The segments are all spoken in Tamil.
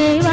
தேவா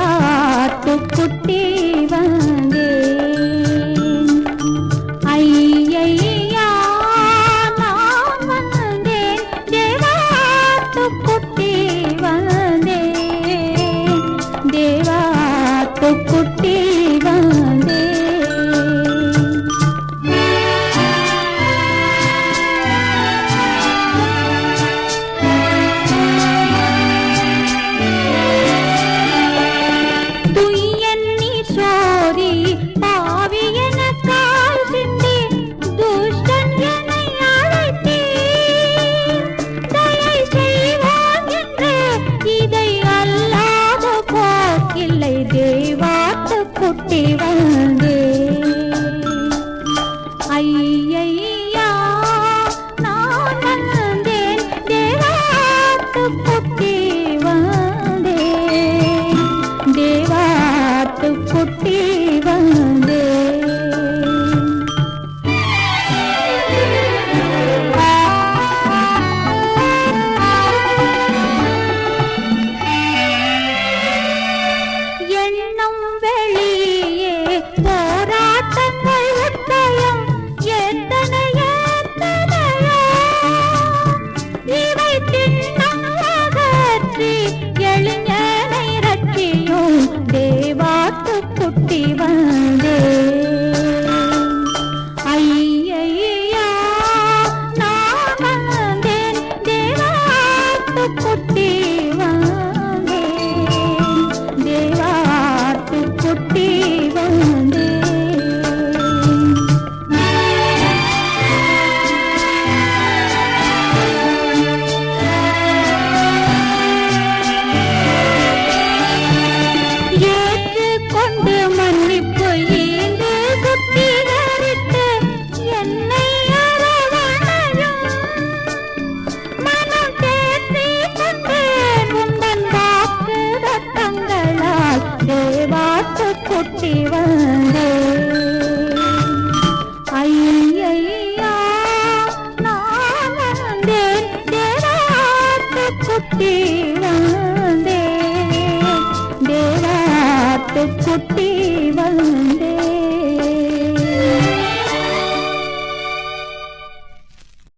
தேவா தேவாத்து குட்டி வந்தே ஐயையா நான் வந்தேன். தேவாத்து குட்டி